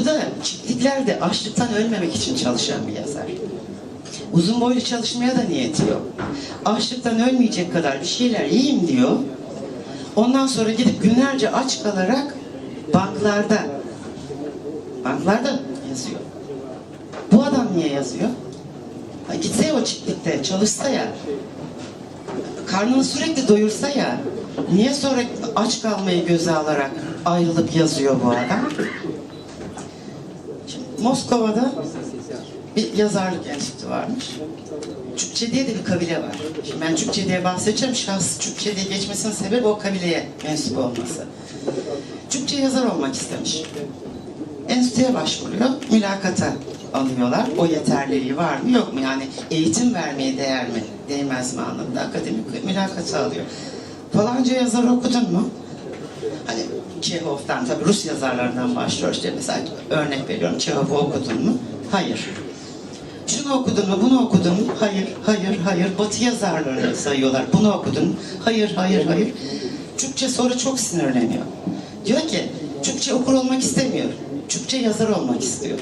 Bu da çiftliklerde açlıktan ölmemek için çalışan bir yazar. Uzun boylu çalışmaya da niyeti yok. Açlıktan ölmeyecek kadar bir şeyler yiyeyim diyor. Ondan sonra gidip günlerce aç kalarak banklarda banklarda yazıyor. Bu adam niye yazıyor? Ha, gitse ya o çiftlikte çalışsa ya karnını sürekli doyursa ya niye sonra aç kalmayı göze alarak ayrılıp yazıyor bu adam? Moskova'da bir yazarlık enstitüsü varmış. Çükçe diye de bir kabile var. Şimdi ben Çükçe diye bahsedeceğim. Şahsı Çükçe diye geçmesinin sebebi o kabileye mensup olması. Çükçe yazar olmak istemiş. Enstitüye başvuruyor. Mülakata alıyorlar. O yeterliliği var mı yok mu? Yani eğitim vermeye değer mi? Değmez mi anlamında akademik mülakata alıyor. Falanca yazar okudun mu? Hani Çehov'dan tabii Rus yazarlarından başlıyor işte mesela örnek veriyorum Çehov'u okudun mu? Hayır. Şunu okudun mu, bunu okudun mu? Hayır, hayır, hayır. Batı yazarlarını sayıyorlar. Bunu okudun mu? Hayır, hayır, hayır. Türkçe sonra çok sinirleniyor. Diyor ki, Türkçe okur olmak istemiyor. Türkçe yazar olmak istiyor.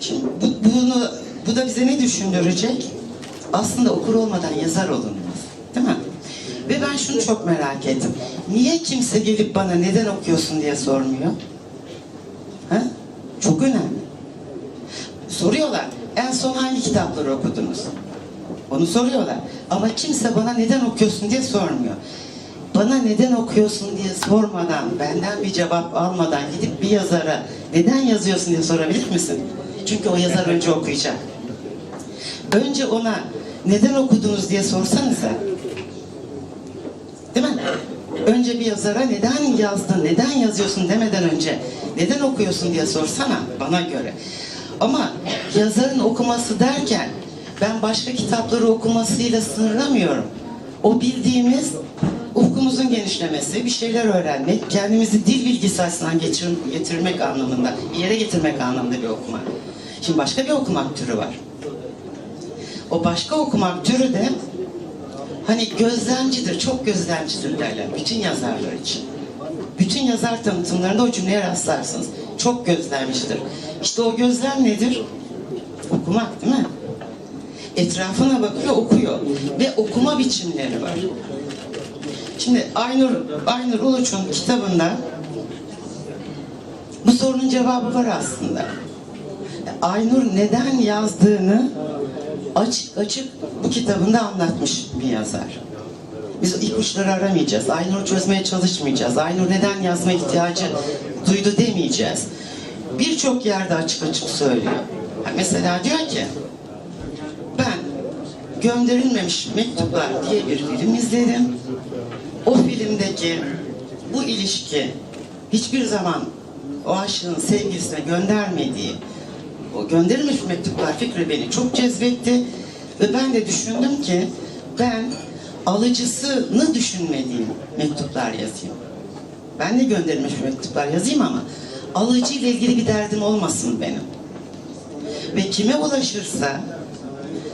Şimdi bu, bunu, bu da bize ne düşündürecek? Aslında okur olmadan yazar olunmaz. Değil mi? Ve ben şunu çok merak ettim. Niye kimse gelip bana neden okuyorsun diye sormuyor? Ha? Çok önemli. Soruyorlar. En son hangi kitapları okudunuz? Onu soruyorlar. Ama kimse bana neden okuyorsun diye sormuyor. Bana neden okuyorsun diye sormadan, benden bir cevap almadan gidip bir yazara neden yazıyorsun diye sorabilir misin? Çünkü o yazar önce okuyacak. Önce ona neden okudunuz diye sorsanıza. Önce bir yazara neden yazdın, neden yazıyorsun demeden önce neden okuyorsun diye sorsana bana göre. Ama yazarın okuması derken ben başka kitapları okumasıyla sınırlamıyorum. O bildiğimiz ufkumuzun genişlemesi, bir şeyler öğrenmek, kendimizi dil bilgisi açısından getirmek anlamında, bir yere getirmek anlamında bir okuma. Şimdi başka bir okumak türü var. O başka okumak türü de hani gözlemcidir, çok gözlemcidir derler bütün yazarlar için. Bütün yazar tanıtımlarında o cümleye rastlarsınız. Çok gözlemcidir. İşte o gözlem nedir? Okumak değil mi? Etrafına bakıyor, okuyor. Ve okuma biçimleri var. Şimdi Aynur, Aynur Uluç'un kitabında bu sorunun cevabı var aslında. Aynur neden yazdığını açık açık bu kitabında anlatmış bir yazar. Biz ipuçları aramayacağız. Aynur çözmeye çalışmayacağız. Aynur neden yazma ihtiyacı duydu demeyeceğiz. Birçok yerde açık açık söylüyor. Mesela diyor ki ben gönderilmemiş mektuplar diye bir film izledim. O filmdeki bu ilişki hiçbir zaman o aşığın sevgilisine göndermediği o gönderilmiş mektuplar fikri beni çok cezbetti ve ben de düşündüm ki ben alıcısını düşünmediğim mektuplar yazayım. Ben de gönderilmiş mektuplar yazayım ama alıcı ile ilgili bir derdim olmasın benim. Ve kime ulaşırsa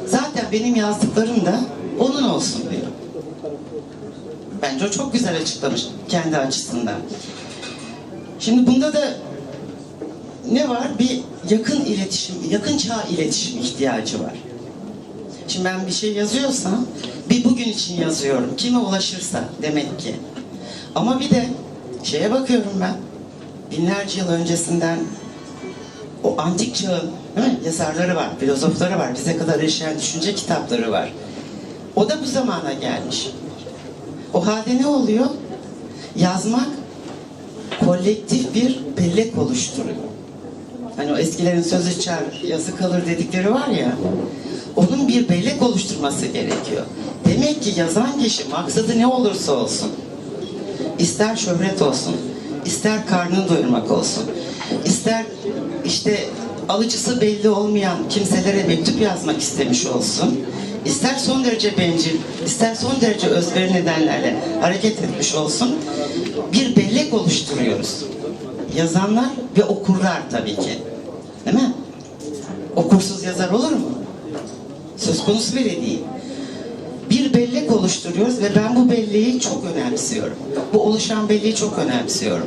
zaten benim yazdıklarım da onun olsun diyor. Bence o çok güzel açıklamış kendi açısından. Şimdi bunda da ne var? Bir yakın iletişim, yakın çağ iletişim ihtiyacı var. Şimdi ben bir şey yazıyorsam bir bugün için yazıyorum. Kime ulaşırsa demek ki. Ama bir de şeye bakıyorum ben. Binlerce yıl öncesinden o antik çağın değil mi? yazarları var, filozofları var, bize kadar yaşayan düşünce kitapları var. O da bu zamana gelmiş. O halde ne oluyor? Yazmak kolektif bir bellek oluşturuyor. Hani o eskilerin sözü çar, yazı kalır dedikleri var ya. Onun bir bellek oluşturması gerekiyor. Demek ki yazan kişi maksadı ne olursa olsun. ister şöhret olsun, ister karnını doyurmak olsun, ister işte alıcısı belli olmayan kimselere mektup yazmak istemiş olsun, ister son derece bencil, ister son derece özveri nedenlerle hareket etmiş olsun, bir bellek oluşturuyoruz. Yazanlar ve okurlar tabii ki. Değil mi? Okursuz yazar olur mu? Söz konusu bile değil. Bir bellek oluşturuyoruz ve ben bu belleği çok önemsiyorum. Bu oluşan belleği çok önemsiyorum.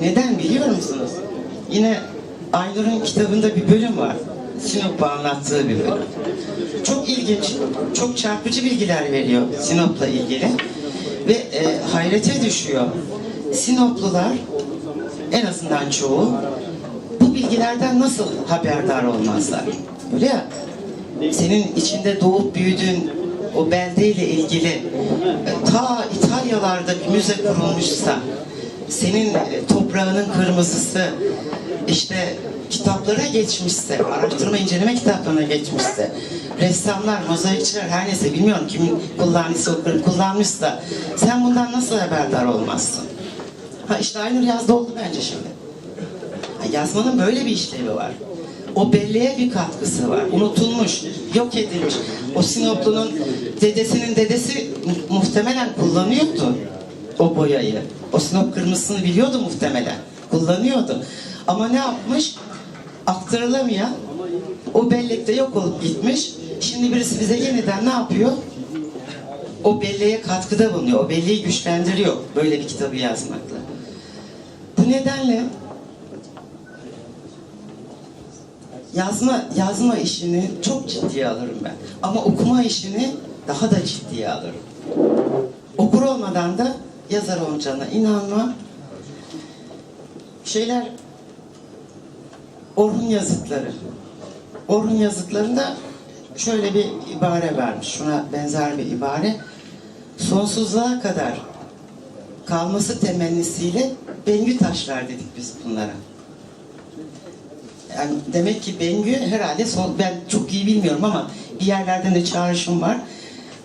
Neden biliyor musunuz? Yine Aynur'un kitabında bir bölüm var. Sinop'u anlattığı bir bölüm. Çok ilginç, çok çarpıcı bilgiler veriyor Sinop'la ilgili. Ve e, hayrete düşüyor. Sinoplular, en azından çoğu, bu bilgilerden nasıl haberdar olmazlar? Öyle ya, senin içinde doğup büyüdüğün o beldeyle ilgili e, ta İtalyalarda bir müze kurulmuşsa, senin e, toprağının kırmızısı, işte kitaplara geçmişse, araştırma inceleme kitaplarına geçmişse, ressamlar, mozaikçiler her neyse bilmiyorum kimin kullanmışsa, kullanmışsa, sen bundan nasıl haberdar olmazsın? Ha işte Aynur yazdı oldu bence şimdi. Ha, yazmanın böyle bir işlevi var. O belleğe bir katkısı var. Unutulmuş, yok edilmiş. O Sinoplu'nun dedesinin dedesi mu- muhtemelen kullanıyordu o boyayı. O Sinop kırmızısını biliyordu muhtemelen. Kullanıyordu. Ama ne yapmış? Aktarılamayan o bellekte yok olup gitmiş. Şimdi birisi bize yeniden ne yapıyor? O belleğe katkıda bulunuyor. O belleği güçlendiriyor böyle bir kitabı yazmakla. Nedenle yazma yazma işini çok ciddiye alırım ben. Ama okuma işini daha da ciddiye alırım. Okur olmadan da yazar olacağına inanmam. Şeyler Orhun yazıtları. Orhun yazıtlarında şöyle bir ibare vermiş. Şuna benzer bir ibare. Sonsuzluğa kadar kalması temennisiyle Bengü taşlar dedik biz bunlara. Yani demek ki Bengü herhalde son, ben çok iyi bilmiyorum ama bir yerlerden de çağrışım var.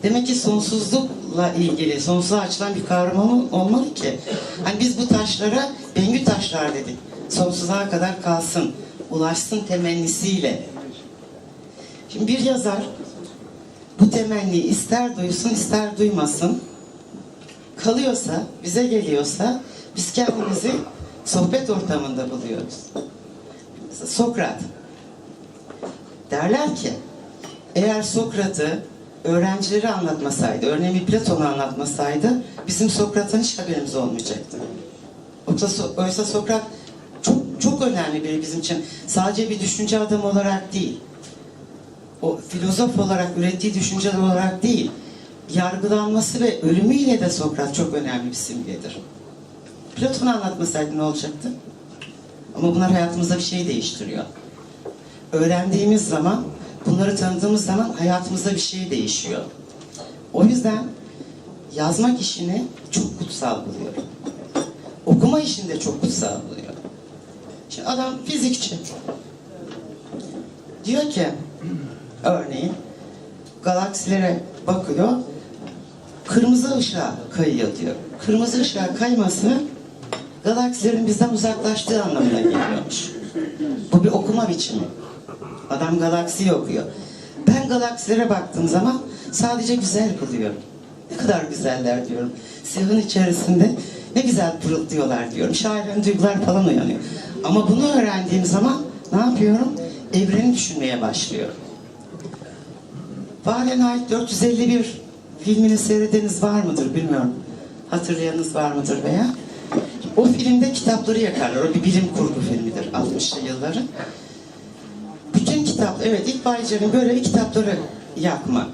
Demek ki sonsuzlukla ilgili, sonsuza açılan bir kavram ol- olmalı ki. Hani biz bu taşlara Bengü taşlar dedik. Sonsuza kadar kalsın, ulaşsın temennisiyle. Şimdi bir yazar bu temenniyi ister duysun ister duymasın kalıyorsa, bize geliyorsa biz kendimizi sohbet ortamında buluyoruz. Mesela Sokrat derler ki eğer Sokrat'ı öğrencileri anlatmasaydı, örneğin Platon'u anlatmasaydı bizim Sokrat'tan hiç haberimiz olmayacaktı. Oysa, oysa Sokrat çok çok önemli biri bizim için. Sadece bir düşünce adamı olarak değil. O filozof olarak ürettiği düşünceler olarak değil. Yargılanması ve ölümüyle de Sokrat çok önemli bir simgedir. Platon'u anlatmasaydı ne olacaktı? Ama bunlar hayatımızda bir şey değiştiriyor. Öğrendiğimiz zaman, bunları tanıdığımız zaman hayatımızda bir şey değişiyor. O yüzden yazmak işini çok kutsal buluyorum. Okuma işini de çok kutsal buluyorum. Şimdi adam fizikçi. Diyor ki, örneğin galaksilere bakıyor, kırmızı ışığa kayıyor diyor. Kırmızı ışığa kayması galaksilerin bizden uzaklaştığı anlamına geliyormuş. Bu bir okuma biçimi. Adam galaksiyi okuyor. Ben galaksilere baktığım zaman sadece güzel buluyorum. Ne kadar güzeller diyorum. Siyahın içerisinde ne güzel pırıldıyorlar diyorum. Şairin duygular falan uyanıyor. Ama bunu öğrendiğim zaman ne yapıyorum? Evreni düşünmeye başlıyorum. Fahrenheit 451 filmini seyredeniz var mıdır bilmiyorum. Hatırlayanınız var mıdır veya? O filmde kitapları yakarlar. O bir bilim kurgu filmidir 60'lı yılların. Bütün kitap, evet ilk Baycar'ın görevi kitapları yakma.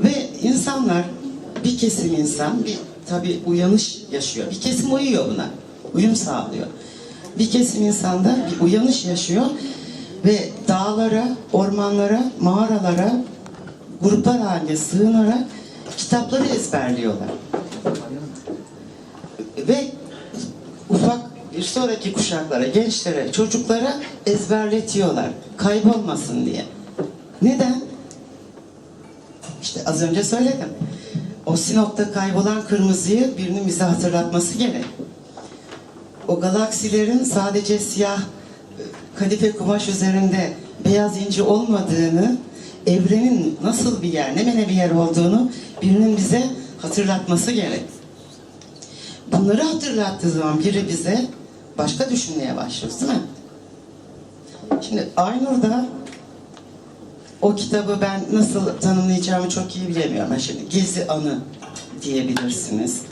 Ve insanlar, bir kesim insan, bir tabi uyanış yaşıyor. Bir kesim uyuyor buna. Uyum sağlıyor. Bir kesim insanda bir uyanış yaşıyor ve dağlara, ormanlara, mağaralara, gruplar halinde sığınarak kitapları ezberliyorlar. Ve ufak bir sonraki kuşaklara, gençlere, çocuklara ezberletiyorlar. Kaybolmasın diye. Neden? İşte az önce söyledim. O Sinop'ta kaybolan kırmızıyı birinin bize hatırlatması gerek. O galaksilerin sadece siyah kadife kumaş üzerinde beyaz inci olmadığını, evrenin nasıl bir yer, ne mene bir yer olduğunu birinin bize hatırlatması gerek. Bunları hatırlattığı zaman biri bize başka düşünmeye başlıyoruz değil mi? Şimdi Aynur'da o kitabı ben nasıl tanımlayacağımı çok iyi bilemiyorum. Şimdi gezi anı diyebilirsiniz.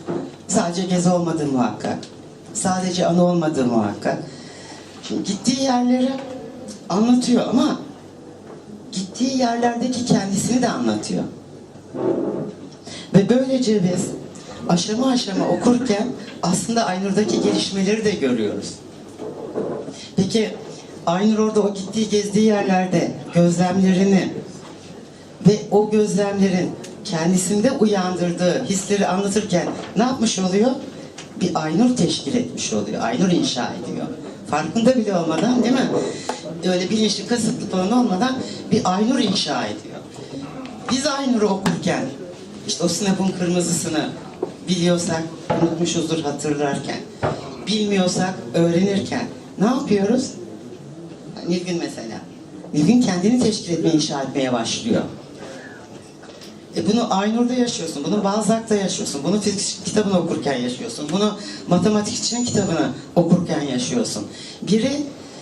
Sadece gezi olmadığı muhakkak. Sadece anı olmadığı muhakkak. Şimdi gittiği yerleri anlatıyor ama gittiği yerlerdeki kendisini de anlatıyor. Ve böylece biz aşama aşama okurken aslında Aynur'daki gelişmeleri de görüyoruz. Peki Aynur orada o gittiği gezdiği yerlerde gözlemlerini ve o gözlemlerin kendisinde uyandırdığı hisleri anlatırken ne yapmış oluyor? Bir Aynur teşkil etmiş oluyor. Aynur inşa ediyor. Farkında bile olmadan değil mi? Öyle bilinçli kasıtlı falan olmadan bir Aynur inşa ediyor. Biz Aynur'u okurken işte o sınıfın kırmızısını biliyorsak unutmuşuzdur hatırlarken bilmiyorsak öğrenirken ne yapıyoruz? Nilgün mesela. Nilgün kendini teşkil etmeye, inşa etmeye başlıyor. E bunu Aynur'da yaşıyorsun, bunu Balzac'ta yaşıyorsun, bunu fizik kitabını okurken yaşıyorsun, bunu matematikçinin kitabını okurken yaşıyorsun. Biri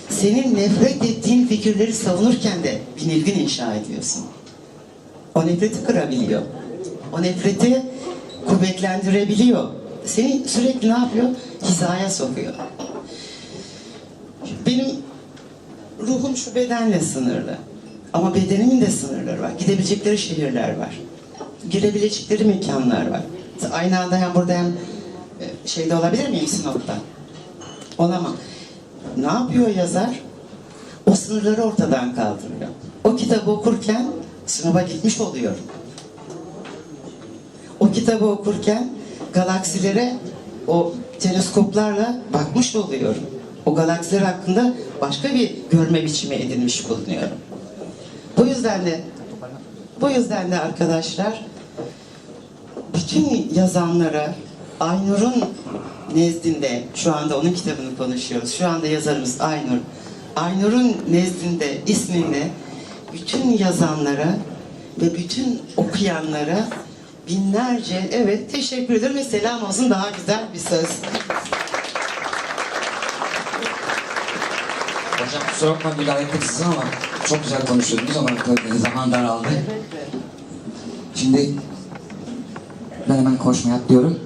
senin nefret ettiğin fikirleri savunurken de bir Nilgün inşa ediyorsun. O nefreti kırabiliyor. O nefreti kuvvetlendirebiliyor. Seni sürekli ne yapıyor? Hizaya sokuyor. Benim ruhum şu bedenle sınırlı. Ama bedenimin de sınırları var. Gidebilecekleri şehirler var. Girebilecekleri mekanlar var. Aynı anda hem burada hem e, şeyde olabilir miyim Sinop'ta? Olamam. Ne yapıyor yazar? O sınırları ortadan kaldırıyor. O kitabı okurken Sinop'a gitmiş oluyorum. O kitabı okurken galaksilere o teleskoplarla bakmış oluyorum. O galaksiler hakkında başka bir görme biçimi edinmiş bulunuyorum. Bu yüzden de bu yüzden de arkadaşlar bütün yazanlara Aynur'un nezdinde şu anda onun kitabını konuşuyoruz. Şu anda yazarımız Aynur. Aynur'un nezdinde isminde bütün yazanlara ve bütün okuyanlara binlerce evet teşekkür ederim ve selam olsun daha güzel bir söz. Hocam kusura bakma müdahale etmek ama çok güzel konuşuyordunuz ama tabii zaman daraldı. Şimdi ben hemen koşmaya atlıyorum.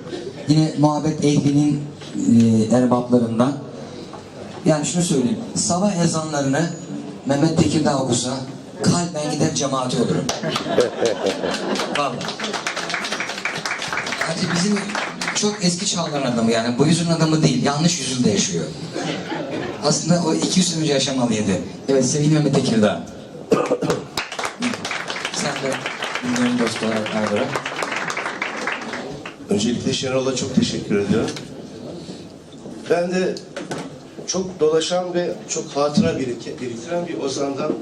Yine muhabbet ehlinin e, erbaplarından. Yani şunu söyleyeyim. Sabah ezanlarını Mehmet Tekirdağ okusa kalben gider cemaati olurum. Vallahi. Hadi bizim çok eski çağların adamı yani bu yüzün adamı değil yanlış yüzyılda yaşıyor. Aslında o 200 sene önce yaşamalıydı. Evet sevgili Mehmet Tekirdağ. Sen de dinleyin dostlar Ayvar'a. Öncelikle Şenol'a çok teşekkür ediyorum. Ben de çok dolaşan ve çok hatıra birik- biriktiren bir ozandan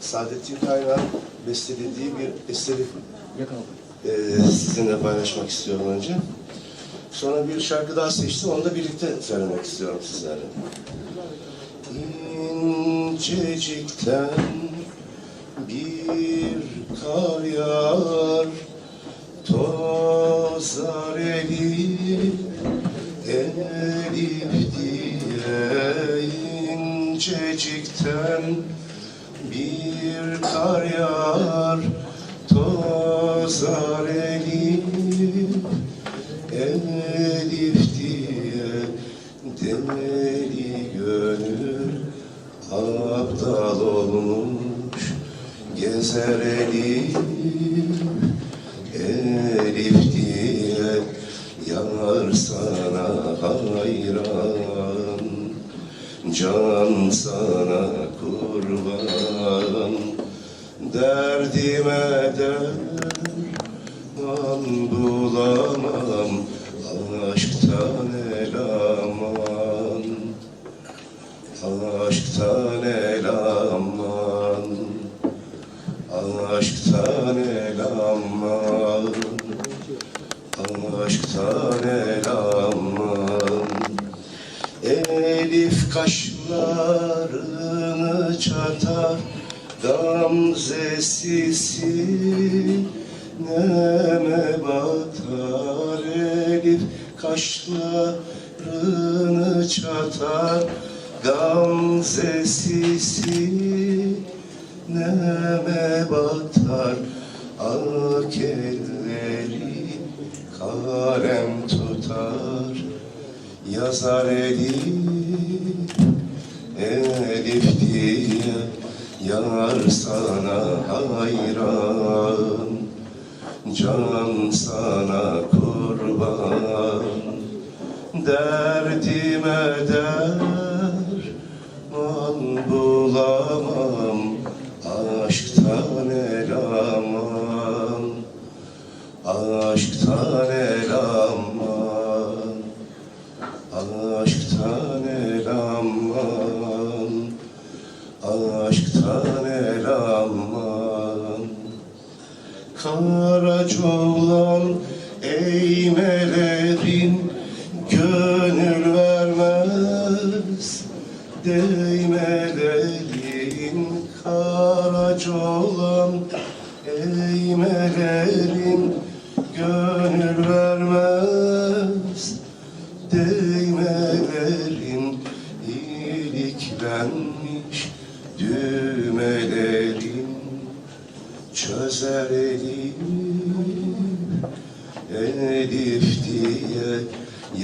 Saadettin Kaynağ'ın bestelediği bir eseri eee, sizinle paylaşmak istiyorum önce. Sonra bir şarkı daha seçtim, onu da birlikte söylemek istiyorum sizlerle. İncecikten bir kar yağar Tozar elif, elif diye incecikten bir kar yağar. Tozar elif, elif diye Deli gönül aptal olmuş Gezer elif Can sana kurban. Derdime Gamzesi sineme batar Elif kaşlarını çatar. Gamzesi sineme batar Ak elleri kalem tutar. Yazar Elif Elif diye yar sana hayran Can sana kurban. Derdime derman bulamam Aşktan el aman Aşktan el aman Aşktan el aman Aşktan el aman Karaca olan eğmelerin gönül vermez. Değmelerin karaca olan eğmelerin gönül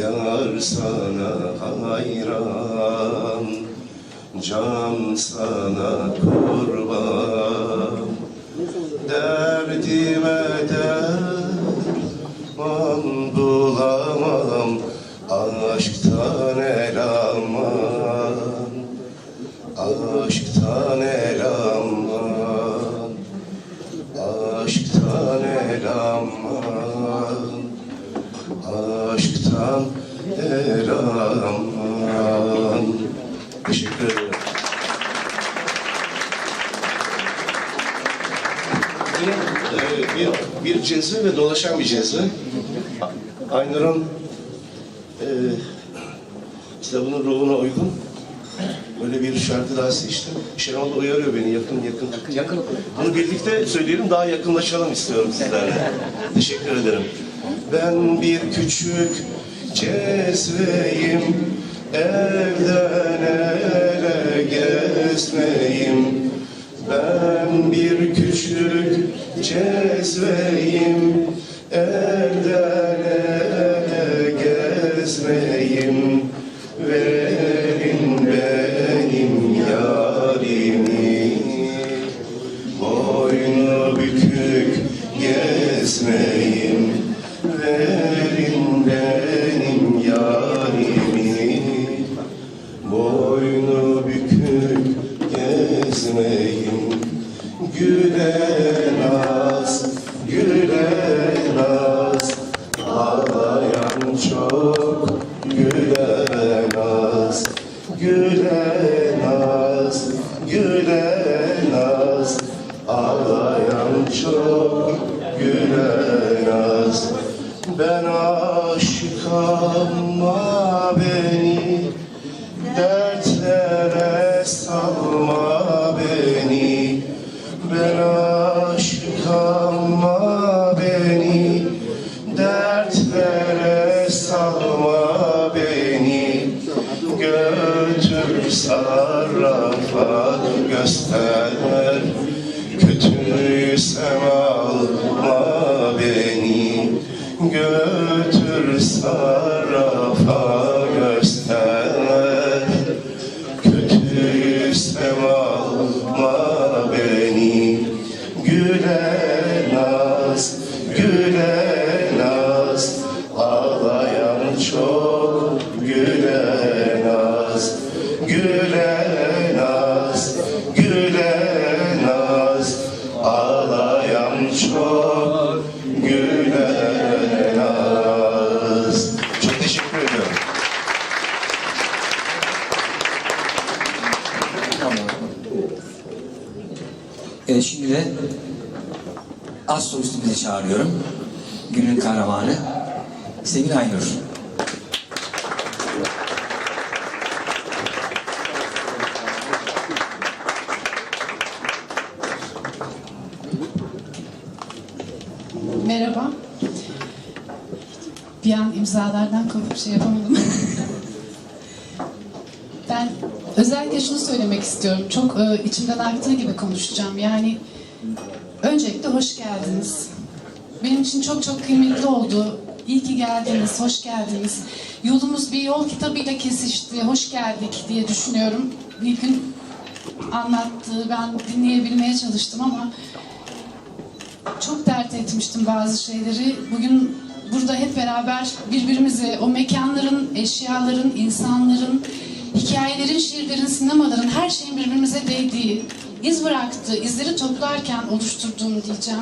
yar sana hayran Can sana kurban. Derdime derman bulamam Aşktan el aman Aşktan el aman Aşktan el aman Aşktan el aman Teşekkür ederim. Benim e, bir, cezve ve dolaşan bir cezve. Aynur'un e, kitabının ruhuna uygun böyle bir şarkı daha seçtim. Şenol da uyarıyor beni yakın yakın. Yakın, yakın. Bunu birlikte söyleyelim daha yakınlaşalım istiyorum sizlerle. Teşekkür ederim. Ben bir küçük cezveyim Evden ele gezmeyim Ben bir küçük cezveyim Elden ele gezmeyim use. Um, uh, Evet şimdi de astrolistimizi çağırıyorum. Günün kahramanı sevgili Aynur. Merhaba. Bir an imzalardan kopup şey yapamadım. ben şunu söylemek istiyorum. Çok e, içimden aktığı gibi konuşacağım. Yani öncelikle hoş geldiniz. Benim için çok çok kıymetli oldu. İyi ki geldiniz, hoş geldiniz. yolumuz bir yol kitabıyla kesişti. Hoş geldik diye düşünüyorum. Bir gün anlattığı ben dinleyebilmeye çalıştım ama çok dert etmiştim bazı şeyleri. Bugün burada hep beraber birbirimize o mekanların, eşyaların, insanların, hikayelerin, şiirlerin, sinemaların her şeyin birbirimize değdiği, iz bıraktığı, izleri toplarken oluşturduğum diyeceğim.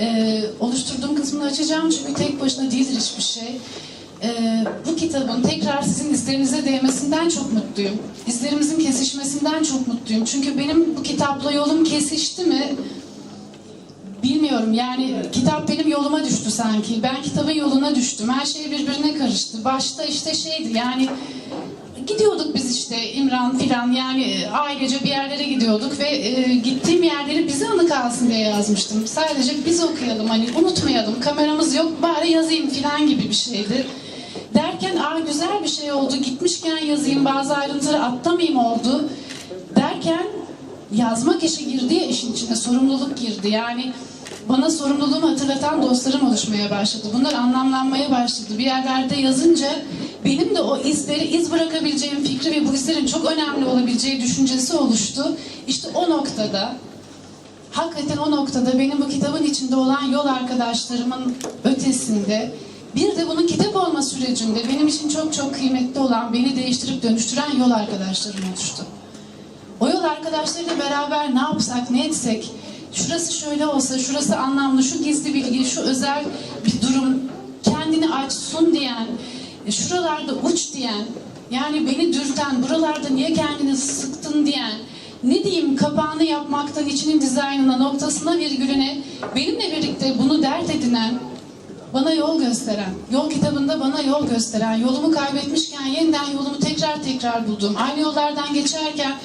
Ee, oluşturduğum kısmını açacağım çünkü tek başına değildir hiçbir şey. Ee, bu kitabın tekrar sizin izlerinize değmesinden çok mutluyum. İzlerimizin kesişmesinden çok mutluyum. Çünkü benim bu kitapla yolum kesişti mi Bilmiyorum yani kitap benim yoluma düştü sanki. Ben kitabın yoluna düştüm. Her şey birbirine karıştı. Başta işte şeydi yani gidiyorduk biz işte İmran filan yani ailece bir yerlere gidiyorduk ve e, gittiğim yerleri bize anı kalsın diye yazmıştım. Sadece biz okuyalım hani unutmayalım kameramız yok bari yazayım filan gibi bir şeydi. Derken aa güzel bir şey oldu gitmişken yazayım bazı ayrıntıları atlamayayım oldu. Derken yazmak işi girdi ya işin içine sorumluluk girdi yani bana sorumluluğumu hatırlatan dostlarım oluşmaya başladı. Bunlar anlamlanmaya başladı. Bir yerlerde yazınca benim de o izleri iz bırakabileceğim fikri ve bu izlerin çok önemli olabileceği düşüncesi oluştu. İşte o noktada hakikaten o noktada benim bu kitabın içinde olan yol arkadaşlarımın ötesinde bir de bunun kitap olma sürecinde benim için çok çok kıymetli olan beni değiştirip dönüştüren yol arkadaşlarım oluştu. O yol arkadaşlarıyla beraber ne yapsak, ne etsek, şurası şöyle olsa, şurası anlamlı, şu gizli bilgi, şu özel bir durum, kendini açsın diyen, şuralarda uç diyen, yani beni dürten, buralarda niye kendini sıktın diyen, ne diyeyim kapağını yapmaktan içinin dizaynına, noktasına, virgülüne benimle birlikte bunu dert edinen, bana yol gösteren, yol kitabında bana yol gösteren, yolumu kaybetmişken yeniden yolumu tekrar tekrar buldum. Aynı yollardan geçerken